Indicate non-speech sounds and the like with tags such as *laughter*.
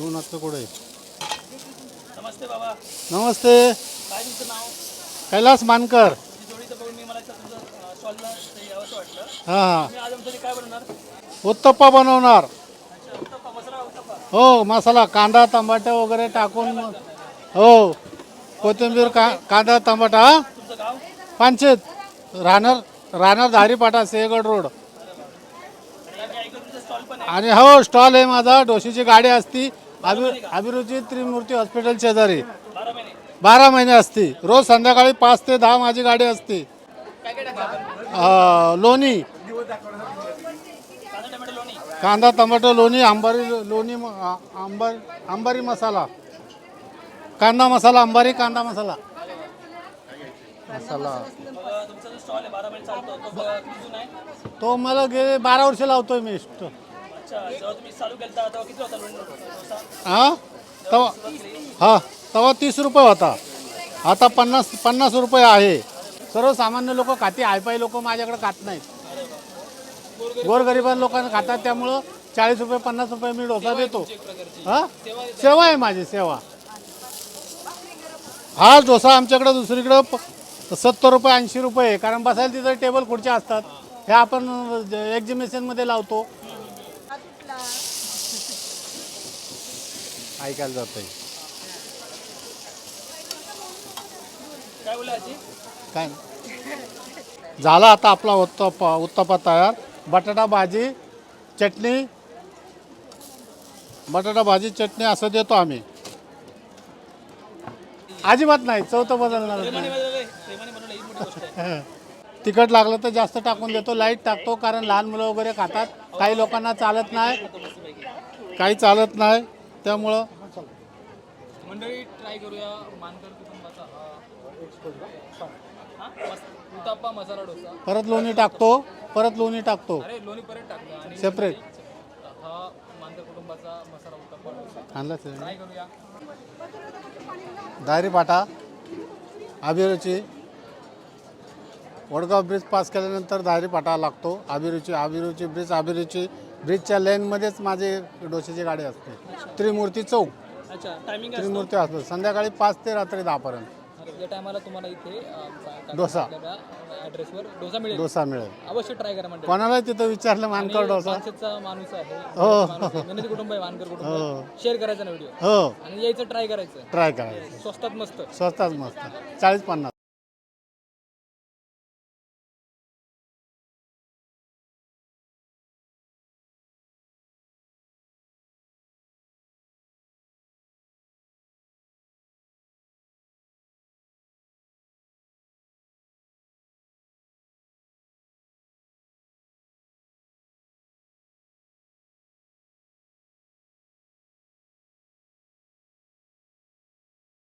तू नक्की कुठे नमस्ते बाबा. नमस्ते. काय तुमचं नाव? कैलास मानकर. ही जोडीचं बघून मी मला तुमचं स्टॉलला यावंसं वाटलं. हां हां. मी आज आमच्यासाठी काय बनवणार? उत्तप्पा बनवणार. अच्छा उत्तप्पा मसाला उत्तप्पा. हो मसाला कांदा टमाटे वगैरे टाकून मग हो. कोथिंबीर का कांदा टमाटा हा? तुमचं गाव? पानशेत. राहणार राहणार धारीपाटा सिंहगड रोड. आणि हो स्टॉल आहे माझा. डोशीची गाडी असती. अभि अभिरुची त्रिमूर्ती हॉस्पिटल शेजारी. बारा महिने असती. रोज संध्याकाळी पाच ते दहा माझी गाडी असते. अं, लोणी. कांदा टोमॅटो लोणी टमाटो लोणी आंबारी लोणी म- आ- आंबार आंबारी मसाला. कांदा मसाला आंबारी कांदा मसाला. मसाला. मग तुमचा जो स्टॉल आहे बारा महिने चालतो तो ब- किती जुना आहे? तो मला गेले बारा वर्ष लावतोय मी. स्ट- हा तवा हा तवा तीस रुपये होता. आता पन्नास पन्नास रुपये आहे. सर्वसामान्य लोक खाते हायपाय लोक माझ्याकडे खात नाहीत. गोरगरिबां लोकांना खातात त्यामुळं चाळीस रुपये पन्नास रुपये मी डोसा देतो. हा? सेवा आहे. माझी सेवा. हा डोसा आमच्याकडे दुसरीकडं सत्तर रुपये ऐंशी रुपये कारण बसायला तिथं टेबल खुर्च्या असतात. हे आपण एक्झिबिशनमध्ये लावतो. ऐकायला जातं आजी काय? झाला आता आपला उत्तप्पा उत्तप्पा तयार. बटाटा भाजी चटणी. बटाटा भाजी चटणी असं देतो आम्ही. अजिबात नाही चौथं बदलणार नाही ही आहे. *laughs* तिखट लागलं तर जास्त टाकून देतो लाइट टाकतो कारण लहान मुलं वगैरे खातात. काही लोकांना चालत नाही. *laughs* काही चालत नाही. त्यामुळं मंडळी ट्राय करूया मानकर कुटुंबाचा हा मसाला डोसा. परत लोणी टाकतो परत लोणी टाकतो. अरे लोणी परत टाकलं आणि सेपरेट हा मानकर कुटुंबाचा मसाला उत्ताप्पा डोसा. आणलाच ट्राय करूया. दायरी पाटा अभिरुची. वडगाव ब्रिज पास केल्यानंतर दायरी पाटा लागतो. अभिरुची अभिरुची ब्रिज अभिरुची. ब्रिजच्या लेनमध्येच माझी डोशाची गाडी असते. त्रिमूर्ती चौक. अच्छा टायमिंग त्रिमूर्ती असतो संध्याकाळी पाच ते रात्री दहापर्यंत. या टायमाला तुम्हाला इथे डोसा. ॲड्रेसवर डोसा मिळेल. डोसा मिळेल. अवश्य ट्राय करा मंडळी. कोणाला तिथं विचारलं मानकर डोसा. माणूस आहे. हो. माणूस आहे. मेहनती कुटुंब आहे मानकर हो. कुटुंब शेअर करायचा ना व्हिडिओ हो. आणि यायचं ट्राय करायचं. ट्राय करायचं. स्वस्तात मस्त. स्वस्तात मस्त. चाळीस पन्नास.